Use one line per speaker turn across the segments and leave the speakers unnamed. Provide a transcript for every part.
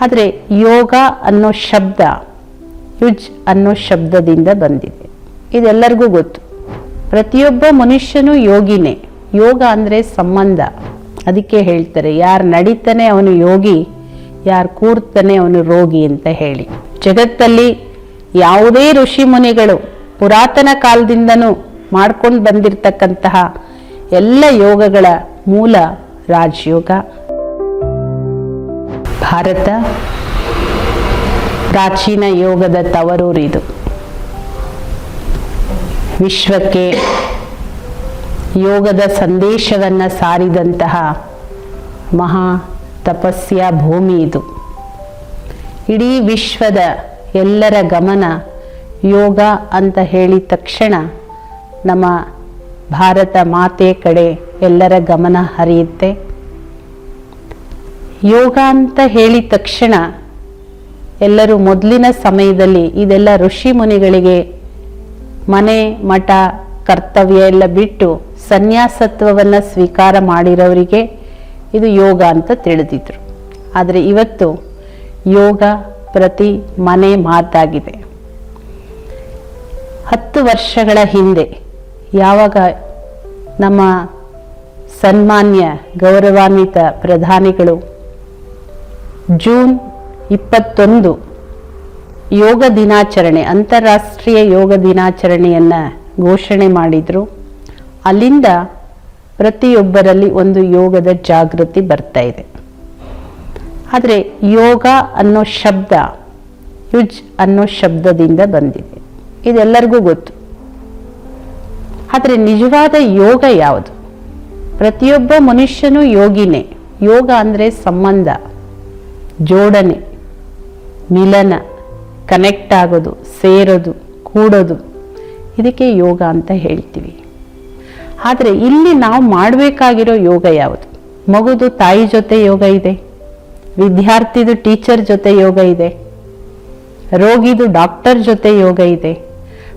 ಆದರೆ ಯೋಗ ಅನ್ನೋ ಶಬ್ದ, ಯುಜ್ ಅನ್ನೋ ಶಬ್ದದಿಂದ ಬಂದಿದೆ. ಇದೆಲ್ಲರಿಗೂ ಗೊತ್ತು. ಪ್ರತಿಯೊಬ್ಬ ಮನುಷ್ಯನೂ ಯೋಗಿನೇ. ಯೋಗ ಅಂದರೆ ಸಂಬಂಧ. ಅದಕ್ಕೆ ಹೇಳ್ತಾರೆ, ಯಾರು ನಡೀತಾನೆ ಅವನು ಯೋಗಿ, ಯಾರು ಕೂರ್ತಾನೆ ಅವನು ರೋಗಿ ಅಂತ ಹೇಳಿ. ಜಗತ್ತಲ್ಲಿ ಯಾವುದೇ ಋಷಿ ಮುನಿಗಳು ಪುರಾತನ ಕಾಲದಿಂದನೂ ಮಾಡ್ಕೊಂಡು ಬಂದಿರತಕ್ಕಂತಹ ಎಲ್ಲ ಯೋಗಗಳ ಮೂಲ ರಾಜಯೋಗ. ಭಾರತ ಪ್ರಾಚೀನ ಯೋಗದ ತವರೂರಿದು. ವಿಶ್ವಕ್ಕೆ ಯೋಗದ ಸಂದೇಶವನ್ನು ಸಾರಿದಂತಹ ಮಹಾ ತಪಸ್ಯ ಭೂಮಿ ಇದು. ಇಡೀ ವಿಶ್ವದ ಎಲ್ಲರ ಗಮನ ಯೋಗ ಅಂತ ಹೇಳಿದ ತಕ್ಷಣ ನಮ್ಮ ಭಾರತ ಮಾತೆ ಕಡೆ ಎಲ್ಲರ ಗಮನ ಹರಿಯುತ್ತೆ. ಯೋಗ ಅಂತ ಹೇಳಿದ ತಕ್ಷಣ ಎಲ್ಲರೂ ಮೊದಲಿನ ಸಮಯದಲ್ಲಿ ಇದೆಲ್ಲ ಋಷಿ ಮುನಿಗಳಿಗೆ ಮನೆ, ಮಠ, ಕರ್ತವ್ಯ ಎಲ್ಲ ಬಿಟ್ಟು ಸನ್ಯಾಸತ್ವವನ್ನು ಸ್ವೀಕಾರ ಮಾಡಿರೋರಿಗೆ ಇದು ಯೋಗ ಅಂತ ತಿಳಿದಿದ್ರು. ಆದರೆ ಇವತ್ತು ಯೋಗ ಪ್ರತಿ ಮನೆ ಮಾತಾಗಿದೆ. ಹತ್ತು ವರ್ಷಗಳ ಹಿಂದೆ ಯಾವಾಗ ನಮ್ಮ ಸನ್ಮಾನ್ಯ ಗೌರವಾನ್ವಿತ ಪ್ರಧಾನಿಗಳು ಜೂನ್ ಇಪ್ಪತ್ತೊಂದು ಯೋಗ ದಿನಾಚರಣೆ, ಅಂತಾರಾಷ್ಟ್ರೀಯ ಯೋಗ ದಿನಾಚರಣೆಯನ್ನು ಘೋಷಣೆ ಮಾಡಿದರು. ಅಲ್ಲಿಂದ ಪ್ರತಿಯೊಬ್ಬರಲ್ಲಿ ಒಂದು ಯೋಗದ ಜಾಗೃತಿ ಬರ್ತಾ ಇದೆ. ಆದರೆ ಯೋಗ ಅನ್ನೋ ಶಬ್ದ, ಯುಜ್ ಅನ್ನೋ ಶಬ್ದದಿಂದ ಬಂದಿದೆ. ಇದೆಲ್ಲರಿಗೂ ಗೊತ್ತು. ಆದರೆ ನಿಜವಾದ ಯೋಗ ಯಾವುದು? ಪ್ರತಿಯೊಬ್ಬ ಮನುಷ್ಯನೂ ಯೋಗಿನೇ. ಯೋಗ ಅಂದರೆ ಸಂಬಂಧ. ಜೋಡಣೆ, ಮಿಲನ ಕನೆಕ್ಟ್ ಆಗೋದು, ಸೇರೋದು, ಕೂಡೋದು. ಇದಕ್ಕೆ ಯೋಗ ಅಂತ ಹೇಳ್ತೀವಿ. ಆದರೆ ಇಲ್ಲಿ ನಾವು ಮಾಡಬೇಕಾಗಿರೋ ಯೋಗ ಯಾವುದು? ಮಗುದು ತಾಯಿ ಜೊತೆ ಯೋಗ ಇದೆ, ವಿದ್ಯಾರ್ಥಿದು ಟೀಚರ್ ಜೊತೆ ಯೋಗ ಇದೆ, ರೋಗಿದು ಡಾಕ್ಟರ್ ಜೊತೆ ಯೋಗ ಇದೆ.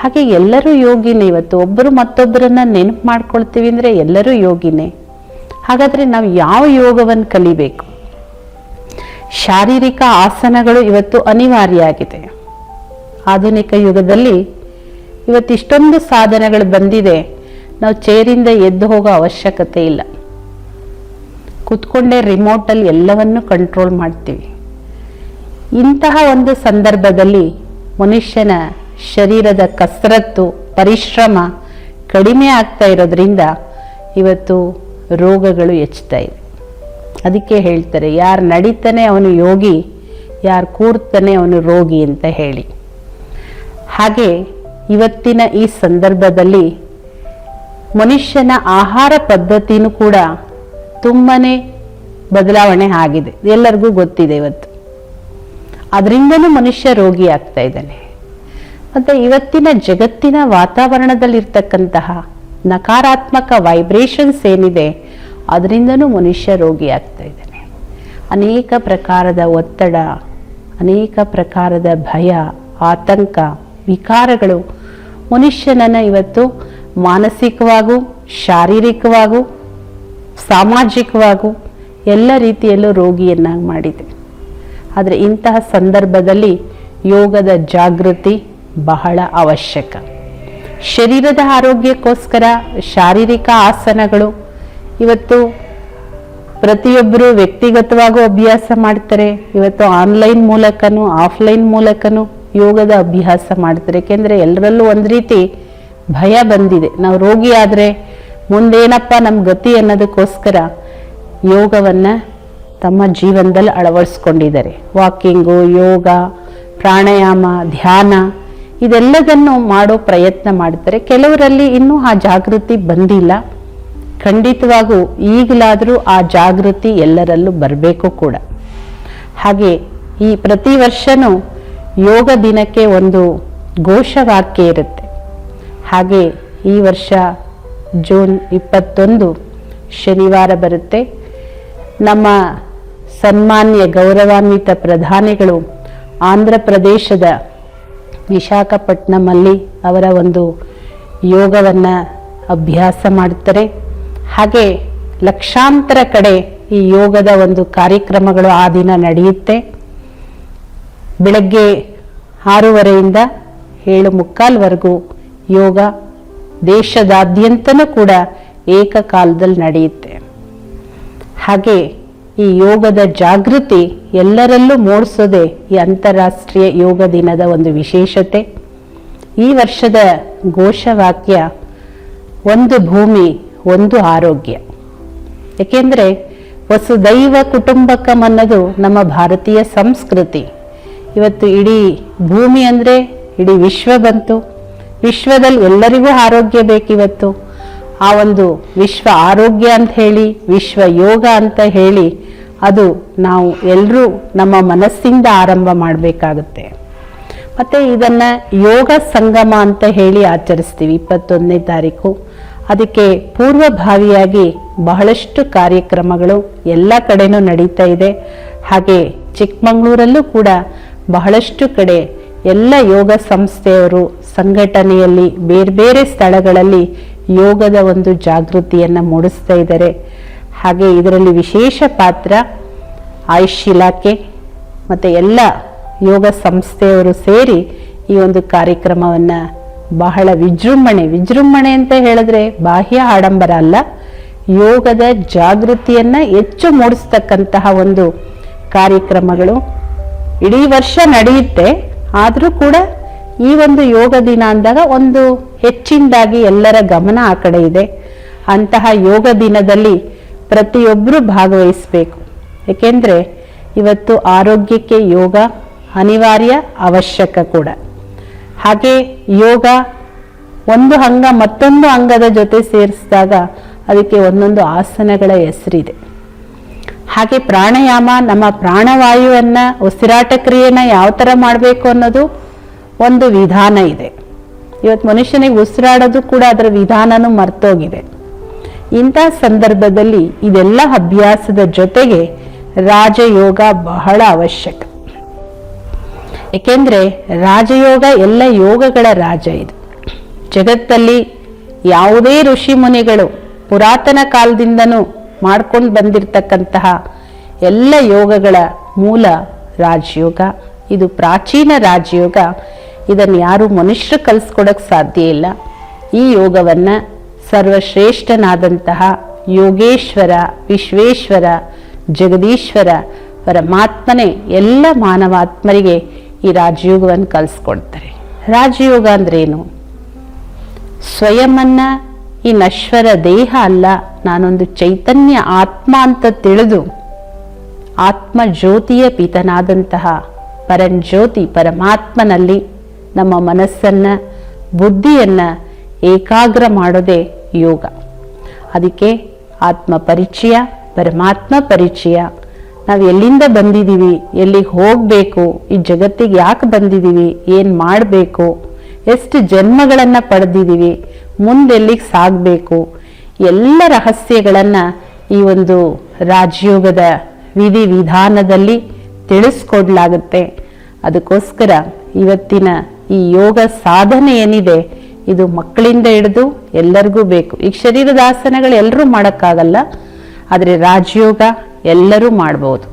ಹಾಗೆ ಎಲ್ಲರೂ ಯೋಗಿನೇ ಇವತ್ತು. ಒಬ್ಬರು ಮತ್ತೊಬ್ಬರನ್ನ ನೆನಪು ಮಾಡ್ಕೊಳ್ತೀವಿ ಅಂದರೆ ಎಲ್ಲರೂ ಯೋಗಿನೇ. ಹಾಗಾದರೆ ನಾವು ಯಾವ ಯೋಗವನ್ನು ಕಲಿಬೇಕು? ಶಾರೀರಿಕ ಆಸನಗಳು ಇವತ್ತು ಅನಿವಾರ್ಯ ಆಗಿದೆ ಆಧುನಿಕ ಯುಗದಲ್ಲಿ ಇವತ್ತಿಷ್ಟೊಂದು ಸಾಧನಗಳು ಬಂದಿದೆ. ನಾವು ಚೇರಿಂದ ಎದ್ದು ಹೋಗೋ ಅವಶ್ಯಕತೆ ಇಲ್ಲ. ಕೂತ್ಕೊಂಡೇ ರಿಮೋಟಲ್ಲಿ ಎಲ್ಲವನ್ನು ಕಂಟ್ರೋಲ್ ಮಾಡ್ತೀವಿ. ಇಂತಹ ಒಂದು ಸಂದರ್ಭದಲ್ಲಿ ಮನುಷ್ಯನ ಶರೀರದ ಕಸರತ್ತು, ಪರಿಶ್ರಮ ಕಡಿಮೆ ಆಗ್ತಾ ಇರೋದ್ರಿಂದ ಇವತ್ತು ರೋಗಗಳು ಹೆಚ್ಚುತ್ತಾ ಇದೆ ಅದಕ್ಕೆ ಹೇಳ್ತಾರೆ, ಯಾರು ನಡೀತಾನೆ ಅವನು ಯೋಗಿ, ಯಾರು ಕೂರ್ತಾನೆ ಅವನು ರೋಗಿ ಅಂತ ಹೇಳಿ. ಹಾಗೆ ಇವತ್ತಿನ ಈ ಸಂದರ್ಭದಲ್ಲಿ ಮನುಷ್ಯನ ಆಹಾರ ಪದ್ಧತಿನೂ ಕೂಡ ತುಂಬನೇ ಬದಲಾವಣೆ ಆಗಿದೆ. ಎಲ್ಲರಿಗೂ ಗೊತ್ತಿದೆ ಇವತ್ತು. ಅದರಿಂದನೂ ಮನುಷ್ಯ ರೋಗಿ ಆಗ್ತಾ ಇದ್ದಾನೆ. ಮತ್ತು ಇವತ್ತಿನ ಜಗತ್ತಿನ ವಾತಾವರಣದಲ್ಲಿರ್ತಕ್ಕಂತಹ ನಕಾರಾತ್ಮಕ ವೈಬ್ರೇಷನ್ಸ್ ಏನಿದೆ ಅದರಿಂದನೂ ಮನುಷ್ಯ ರೋಗಿ ಆಗ್ತಾ ಇದ್ದಾನೆ. ಅನೇಕ ಪ್ರಕಾರದ ಒತ್ತಡ, ಅನೇಕ ಪ್ರಕಾರದ ಭಯ, ಆತಂಕ, ವಿಕಾರಗಳು ಮನುಷ್ಯನನ್ನು ಇವತ್ತು ಮಾನಸಿಕವಾಗೂ, ಶಾರೀರಿಕವಾಗೂ, ಸಾಮಾಜಿಕವಾಗೂ ಎಲ್ಲ ರೀತಿಯಲ್ಲೂ ರೋಗಿಯನ್ನಾಗಿ ಮಾಡಿದೆ. ಆದರೆ ಇಂತಹ ಸಂದರ್ಭದಲ್ಲಿ ಯೋಗದ ಜಾಗೃತಿ ಬಹಳ ಅವಶ್ಯಕ. ಶರೀರದ ಆರೋಗ್ಯಕ್ಕೋಸ್ಕರ ಶಾರೀರಿಕ ಆಸನಗಳು ಇವತ್ತು ಪ್ರತಿಯೊಬ್ಬರು ವ್ಯಕ್ತಿಗತವಾಗೂ ಅಭ್ಯಾಸ ಮಾಡ್ತಾರೆ. ಇವತ್ತು ಆನ್ಲೈನ್ ಮೂಲಕನೂ ಆಫ್ಲೈನ್ ಮೂಲಕನೂ ಯೋಗದ ಅಭ್ಯಾಸ ಮಾಡ್ತಾರೆ. ಏಕೆಂದರೆ ಎಲ್ಲರಲ್ಲೂ ಒಂದು ರೀತಿ ಭಯ ಬಂದಿದೆ. ನಾವು ರೋಗಿ ಆದರೆ ಮುಂದೇನಪ್ಪ ನಮ್ಮ ಗತಿ ಅನ್ನೋದಕ್ಕೋಸ್ಕರ ಯೋಗವನ್ನು ತಮ್ಮ ಜೀವನದಲ್ಲಿ ಅಳವಡಿಸ್ಕೊಂಡಿದ್ದಾರೆ. ವಾಕಿಂಗು, ಯೋಗ, ಪ್ರಾಣಾಯಾಮ, ಧ್ಯಾನ, ಇದೆಲ್ಲದನ್ನು ಮಾಡೋ ಪ್ರಯತ್ನ ಮಾಡ್ತಾರೆ. ಕೆಲವರಲ್ಲಿ ಇನ್ನೂ ಆ ಜಾಗೃತಿ ಬಂದಿಲ್ಲ. ಖಂಡಿತವಾಗೂ ಈಗಲಾದರೂ ಆ ಜಾಗೃತಿ ಎಲ್ಲರಲ್ಲೂ ಬರಬೇಕು ಕೂಡ. ಹಾಗೆ ಈ ಪ್ರತಿ ವರ್ಷನೂ ಯೋಗ ದಿನಕ್ಕೆ ಒಂದು ಘೋಷವಾಕ್ಯ ಇರುತ್ತೆ. ಹಾಗೆ ಈ ವರ್ಷ ಜೂನ್ ಇಪ್ಪತ್ತೊಂದು ಶನಿವಾರ ಬರುತ್ತೆ. ನಮ್ಮ ಸನ್ಮಾನ್ಯ ಗೌರವಾನ್ವಿತ ಪ್ರಧಾನಿಗಳು ಆಂಧ್ರ ಪ್ರದೇಶದ ವಿಶಾಖಪಟ್ಟಣಮಲ್ಲಿ ಅವರ ಒಂದು ಯೋಗವನ್ನು ಅಭ್ಯಾಸ ಮಾಡ್ತಾರೆ. ಹಾಗೆ ಲಕ್ಷಾಂತರ ಕಡೆ ಈ ಯೋಗದ ಒಂದು ಕಾರ್ಯಕ್ರಮಗಳು ಆ ದಿನ ನಡೆಯುತ್ತೆ. ಬೆಳಗ್ಗೆ ಆರೂವರೆಯಿಂದ ಏಳು ಮುಕ್ಕಾಲ್ವರೆಗೂ ಯೋಗ ದೇಶದಾದ್ಯಂತನೂ ಕೂಡ ಏಕಕಾಲದಲ್ಲಿ ನಡೆಯುತ್ತೆ. ಹಾಗೆ ಈ ಯೋಗದ ಜಾಗೃತಿ ಎಲ್ಲರಲ್ಲೂ ಮೂಡಿಸೋದೆ ಈ ಅಂತಾರಾಷ್ಟ್ರೀಯ ಯೋಗ ದಿನದ ಒಂದು ವಿಶೇಷತೆ. ಈ ವರ್ಷದ ಘೋಷವಾಕ್ಯ, ಒಂದು ಭೂಮಿ ಒಂದು ಆರೋಗ್ಯ. ಏಕೆಂದರೆ ವಸುದೈವ ಕುಟುಂಬಕಂ ಅನ್ನೋದು ನಮ್ಮ ಭಾರತೀಯ ಸಂಸ್ಕೃತಿ. ಇವತ್ತು ಇಡೀ ಭೂಮಿ ಅಂದರೆ ಇಡೀ ವಿಶ್ವ ಬಂತು. ವಿಶ್ವದಲ್ಲಿ ಎಲ್ಲರಿಗೂ ಆರೋಗ್ಯ ಬೇಕಿವತ್ತು. ಆ ಒಂದು ವಿಶ್ವ ಆರೋಗ್ಯ ಅಂತ ಹೇಳಿ, ವಿಶ್ವ ಯೋಗ ಅಂತ ಹೇಳಿ, ಅದು ನಾವು ಎಲ್ಲರೂ ನಮ್ಮ ಮನಸ್ಸಿಂದ ಆರಂಭ ಮಾಡಬೇಕಾಗುತ್ತೆ. ಮತ್ತು ಇದನ್ನು ಯೋಗ ಸಂಗಮ ಅಂತ ಹೇಳಿ ಆಚರಿಸ್ತೀವಿ, ಇಪ್ಪತ್ತೊಂದನೇ ತಾರೀಕು. ಅದಕ್ಕೆ ಪೂರ್ವಭಾವಿಯಾಗಿ ಬಹಳಷ್ಟು ಕಾರ್ಯಕ್ರಮಗಳು ಎಲ್ಲ ಕಡೆನೂ ನಡೀತಾ ಇದೆ. ಹಾಗೆ ಚಿಕ್ಕಮಗಳೂರಲ್ಲೂ ಕೂಡ ಬಹಳಷ್ಟು ಕಡೆ ಎಲ್ಲ ಯೋಗ ಸಂಸ್ಥೆಯವರು ಸಂಘಟನೆಯಲ್ಲಿ ಬೇರೆ ಬೇರೆ ಸ್ಥಳಗಳಲ್ಲಿ ಯೋಗದ ಒಂದು ಜಾಗೃತಿಯನ್ನು ಮೂಡಿಸ್ತಾ ಇದ್ದಾರೆ. ಹಾಗೆ ಇದರಲ್ಲಿ ವಿಶೇಷ ಪಾತ್ರ ಆಯುಷ್ ಇಲಾಖೆ ಮತ್ತು ಎಲ್ಲ ಯೋಗ ಸಂಸ್ಥೆಯವರು ಸೇರಿ ಈ ಒಂದು ಕಾರ್ಯಕ್ರಮವನ್ನು ಬಹಳ ವಿಜೃಂಭಣೆ. ವಿಜೃಂಭಣೆ ಅಂತ ಹೇಳಿದ್ರೆ ಬಾಹ್ಯ ಆಡಂಬರ ಅಲ್ಲ, ಯೋಗದ ಜಾಗೃತಿಯನ್ನು ಹೆಚ್ಚು ಮೂಡಿಸ್ತಕ್ಕಂತಹ ಒಂದು ಕಾರ್ಯಕ್ರಮಗಳು. ಇಡೀ ವರ್ಷ ನಡೆಯುತ್ತೆ, ಆದರೂ ಕೂಡ ಈ ಒಂದು ಯೋಗ ದಿನ ಅಂದಾಗ ಒಂದು ಹೆಚ್ಚಿನದಾಗಿ ಎಲ್ಲರ ಗಮನ ಆ ಕಡೆ ಇದೆ. ಅಂತಹ ಯೋಗ ದಿನದಲ್ಲಿ ಪ್ರತಿಯೊಬ್ಬರು ಭಾಗವಹಿಸಬೇಕು. ಏಕೆಂದರೆ ಇವತ್ತು ಆರೋಗ್ಯಕ್ಕೆ ಯೋಗ ಅನಿವಾರ್ಯ, ಅವಶ್ಯಕ ಕೂಡ. ಹಾಗೆ ಯೋಗ ಒಂದು ಅಂಗ ಮತ್ತೊಂದು ಅಂಗದ ಜೊತೆ ಸೇರಿಸಿದಾಗ ಅದಕ್ಕೆ ಒಂದೊಂದು ಆಸನಗಳ ಹೆಸರಿದೆ. ಹಾಗೆ ಪ್ರಾಣಾಯಾಮ, ನಮ್ಮ ಪ್ರಾಣವಾಯುವನ್ನ ಉಸಿರಾಟ ಕ್ರಿಯೆನ ಯಾವ ಥರ ಮಾಡಬೇಕು ಅನ್ನೋದು ಒಂದು ವಿಧಾನ ಇದೆ. ಇವತ್ತು ಮನುಷ್ಯನಿಗೆ ಉಸಿರಾಡೋದು ಕೂಡ ಅದರ ವಿಧಾನನೂ ಮರ್ತೋಗಿದೆ. ಇಂಥ ಸಂದರ್ಭದಲ್ಲಿ ಇದೆಲ್ಲ ಅಭ್ಯಾಸದ ಜೊತೆಗೆ ರಾಜಯೋಗ ಬಹಳ ಅವಶ್ಯಕ. ಏಕೆಂದರೆ ರಾಜಯೋಗ ಎಲ್ಲ ಯೋಗಗಳ ರಾಜ ಇದು. ಜಗತ್ತಲ್ಲಿ ಯಾವುದೇ ಋಷಿ ಮುನಿಗಳು ಪುರಾತನ ಕಾಲದಿಂದನೂ ಮಾಡ್ಕೊಂಡು ಬಂದಿರತಕ್ಕಂತಹ ಎಲ್ಲ ಯೋಗಗಳ ಮೂಲ ರಾಜಯೋಗ. ಇದು ಪ್ರಾಚೀನ ರಾಜಯೋಗ. ಇದನ್ನು ಯಾರು ಮನುಷ್ಯರು ಕಲಿಸ್ಕೊಡಕ್ಕೆ ಸಾಧ್ಯ ಇಲ್ಲ. ಈ ಯೋಗವನ್ನು ಸರ್ವಶ್ರೇಷ್ಠನಾದಂತಹ ಯೋಗೇಶ್ವರ, ವಿಶ್ವೇಶ್ವರ, ಜಗದೀಶ್ವರ, ಪರಮಾತ್ಮನೇ ಎಲ್ಲ ಮಾನವಾತ್ಮರಿಗೆ ಈ ರಾಜಯೋಗವನ್ನು ಕಲಿಸ್ಕೊಡ್ತಾರೆ. ರಾಜಯೋಗ ಅಂದ್ರೇನು ಸ್ವಯಮನ್ನ ಈ ನಶ್ವರ ದೇಹ ಅಲ್ಲ, ನಾನೊಂದು ಚೈತನ್ಯ ಆತ್ಮ ಅಂತ ತಿಳಿದು ಆತ್ಮ ಜ್ಯೋತಿಯ ಪೀತನಾದಂತಹ ಪರಂಜ್ಯೋತಿ ಪರಮಾತ್ಮನಲ್ಲಿ ನಮ್ಮ ಮನಸ್ಸನ್ನ, ಬುದ್ಧಿಯನ್ನ ಏಕಾಗ್ರ ಮಾಡೋದೇ ಯೋಗ. ಅದಕ್ಕೆ ಆತ್ಮ ಪರಿಚಯ, ಪರಮಾತ್ಮ ಪರಿಚಯ. ನಾವು ಎಲ್ಲಿಂದ ಬಂದಿದ್ದೀವಿ ಎಲ್ಲಿಗೆ ಹೋಗಬೇಕು, ಈ ಜಗತ್ತಿಗೆ ಯಾಕೆ ಬಂದಿದ್ದೀವಿ ಏನು ಮಾಡಬೇಕು, ಎಷ್ಟು ಜನ್ಮಗಳನ್ನು ಪಡೆದಿದ್ದೀವಿ ಮುಂದೆಲ್ಲಿಗೆ ಸಾಗಬೇಕು, ಎಲ್ಲ ರಹಸ್ಯಗಳನ್ನು ಈ ಒಂದು ರಾಜಯೋಗದ ವಿಧಿ ವಿಧಾನದಲ್ಲಿ ತಿಳಿಸ್ಕೊಡ್ಲಾಗುತ್ತೆ. ಅದಕ್ಕೋಸ್ಕರ ಇವತ್ತಿನ ಈ ಯೋಗ ಸಾಧನೆ ಏನಿದೆ, ಇದು ಮಕ್ಕಳಿಂದ ಹಿಡಿದು ಎಲ್ಲರಿಗೂ ಬೇಕು. ಈಗ ಶರೀರದ ಆಸನಗಳು ಎಲ್ಲರೂ ಮಾಡೋಕ್ಕಾಗಲ್ಲ, ಆದರೆ ರಾಜಯೋಗ ಎಲ್ಲರೂ ಮಾಡ್ಬೋದು.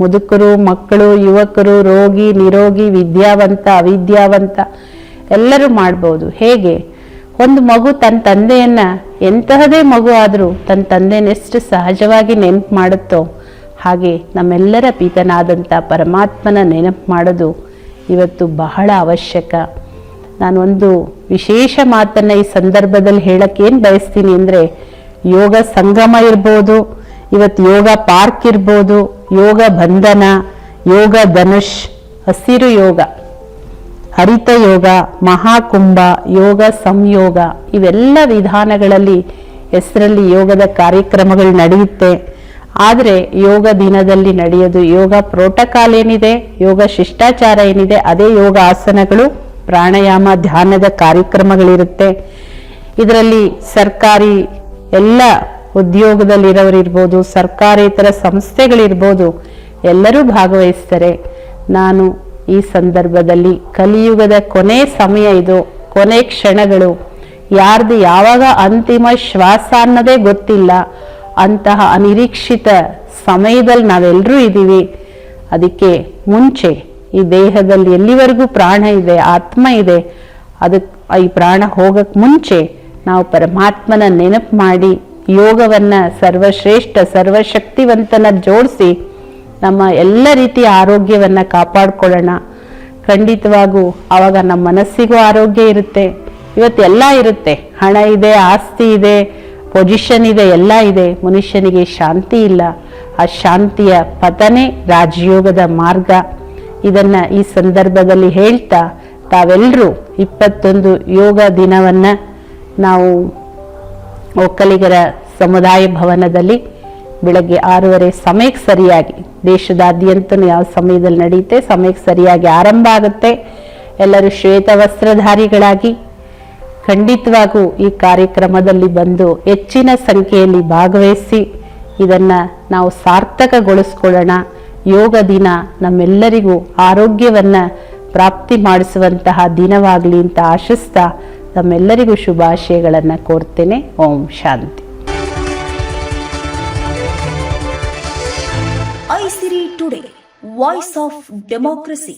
ಮುದುಕರು, ಮಕ್ಕಳು, ಯುವಕರು, ರೋಗಿ, ನಿರೋಗಿ, ವಿದ್ಯಾವಂತ, ಅವಿದ್ಯಾವಂತ ಎಲ್ಲರೂ ಮಾಡ್ಬೋದು. ಹೇಗೆ? ಒಂದು ಮಗು ತನ್ನ ತಂದೆಯನ್ನ ಎಂತಹದೇ ಮಗು ಆದರೂ ತನ್ನ ತಂದೆಯನ್ನು ಎಷ್ಟು ಸಹಜವಾಗಿ ನೆನಪು ಮಾಡುತ್ತೋ ಹಾಗೆ ನಮ್ಮೆಲ್ಲರ ಪೀತನಾದಂಥ ಪರಮಾತ್ಮನ ನೆನಪು ಮಾಡೋದು ಇವತ್ತು ಬಹಳ ಅವಶ್ಯಕ. ನಾನೊಂದು ವಿಶೇಷ ಮಾತನ್ನು ಈ ಸಂದರ್ಭದಲ್ಲಿ ಹೇಳೋಕ್ಕೇನು ಬಯಸ್ತೀನಿ ಅಂದರೆ ಯೋಗ ಸಂಗಮ ಇರ್ಬೋದು ಇವತ್ತು ಯೋಗ ಪಾರ್ಕ್ ಇರ್ಬೋದು, ಯೋಗ ಬಂಧನ, ಯೋಗ ಧನುಷ್, ಹಸಿರು ಯೋಗ, ಹರಿತ ಯೋಗ, ಮಹಾಕುಂಭ, ಯೋಗ ಸಂಯೋಗ, ಇವೆಲ್ಲ ವಿಧಾನಗಳಲ್ಲಿ ಹೆಸರಲ್ಲಿ ಯೋಗದ ಕಾರ್ಯಕ್ರಮಗಳು ನಡೆಯುತ್ತೆ. ಆದರೆ ಯೋಗ ದಿನದಲ್ಲಿ ನಡೆಯೋದು, ಯೋಗ ಪ್ರೋಟೋಕಾಲ್ ಏನಿದೆ, ಯೋಗ ಶಿಷ್ಟಾಚಾರ ಏನಿದೆ, ಅದೇ ಯೋಗ ಆಸನಗಳು, ಪ್ರಾಣಾಯಾಮ, ಧ್ಯಾನದ ಕಾರ್ಯಕ್ರಮಗಳಿರುತ್ತೆ. ಇದರಲ್ಲಿ ಸರ್ಕಾರಿ ಎಲ್ಲ ಉದ್ಯೋಗದಲ್ಲಿರೋರಿರ್ಬೋದು, ಸರ್ಕಾರೇತರ ಸಂಸ್ಥೆಗಳಿರ್ಬೋದು, ಎಲ್ಲರೂ ಭಾಗವಹಿಸ್ತಾರೆ. ನಾನು ಈ ಸಂದರ್ಭದಲ್ಲಿ ಕಲಿಯುಗದ ಕೊನೆ ಸಮಯ ಇದು, ಕೊನೆ ಕ್ಷಣಗಳು. ಯಾರ್ದು ಯಾವಾಗ ಅಂತಿಮ ಶ್ವಾಸ ಅನ್ನೋದೇ ಗೊತ್ತಿಲ್ಲ. ಅಂತಹ ಅನಿರೀಕ್ಷಿತ ಸಮಯದಲ್ಲಿ ನಾವೆಲ್ಲರೂ ಇದ್ದೀವಿ. ಅದಕ್ಕೆ ಮುಂಚೆ ಈ ದೇಹದಲ್ಲಿ ಎಲ್ಲಿವರೆಗೂ ಪ್ರಾಣ ಇದೆ, ಆತ್ಮ ಇದೆ ಅದಕ್ಕೆ ಈ ಪ್ರಾಣ ಹೋಗಕ್ಕೆ ಮುಂಚೆ ನಾವು ಪರಮಾತ್ಮನ ನೆನಪು ಮಾಡಿ ಯೋಗವನ್ನ ಸರ್ವಶ್ರೇಷ್ಠ, ಸರ್ವಶಕ್ತಿವಂತನ ಜೋಡಿಸಿ ನಮ್ಮ ಎಲ್ಲ ರೀತಿಯ ಆರೋಗ್ಯವನ್ನ ಕಾಪಾಡ್ಕೊಳ್ಳೋಣ. ಖಂಡಿತವಾಗೂ ಆವಾಗ ನಮ್ಮ ಮನಸ್ಸಿಗೂ ಆರೋಗ್ಯ ಇರುತ್ತೆ. ಇವತ್ತೆಲ್ಲ ಇರುತ್ತೆ. ಹಣ ಇದೆ, ಆಸ್ತಿ ಇದೆ ಪೊಸಿಷನ್ ಇದೆ, ಎಲ್ಲ ಇದೆ. ಮನುಷ್ಯನಿಗೆ ಶಾಂತಿ ಇಲ್ಲ. ಆ ಶಾಂತಿಯ ಪತನೆ ರಾಜಯೋಗದ ಮಾರ್ಗ. ಇದನ್ನ ಈ ಸಂದರ್ಭದಲ್ಲಿ ಹೇಳ್ತಾ ತಾವೆಲ್ಲರೂ ಇಪ್ಪತ್ತೊಂದು ಯೋಗ ದಿನವನ್ನ ನಾವು ಒಕ್ಕಲಿಗರ ಸಮುದಾಯ ಭವನದಲ್ಲಿ ಬೆಳಗ್ಗೆ ಆರೂವರೆ ಸಮಯಕ್ಕೆ ಸರಿಯಾಗಿ ದೇಶದಾದ್ಯಂತ ಯಾವ ಸಮಯದಲ್ಲಿ ನಡೆಯುತ್ತೆ, ಸಮಯಕ್ಕೆ ಸರಿಯಾಗಿ ಆರಂಭ ಆಗುತ್ತೆ. ಎಲ್ಲರೂ ಶ್ವೇತ ವಸ್ತ್ರಧಾರಿಗಳಾಗಿ ಖಂಡಿತವಾಗೂ ಈ ಕಾರ್ಯಕ್ರಮದಲ್ಲಿ ಬಂದು ಹೆಚ್ಚಿನ ಸಂಖ್ಯೆಯಲ್ಲಿ ಭಾಗವಹಿಸಿ ಇದನ್ನ ನಾವು ಸಾರ್ಥಕಗೊಳಿಸ್ಕೊಳ್ಳೋಣ. ಯೋಗ ದಿನ ನಮ್ಮೆಲ್ಲರಿಗೂ ಆರೋಗ್ಯವನ್ನು ಪ್ರಾಪ್ತಿ ಮಾಡಿಸುವಂತಹ ದಿನವಾಗಲಿ ಅಂತ ಆಶಿಸ್ತಾ ನಮ್ಮೆಲ್ಲರಿಗೂ ಶುಭಾಶಯಗಳನ್ನು ಕೋರ್ತೇನೆ. ಓಂ ಶಾಂತಿ.
Aisiri today voice of democracy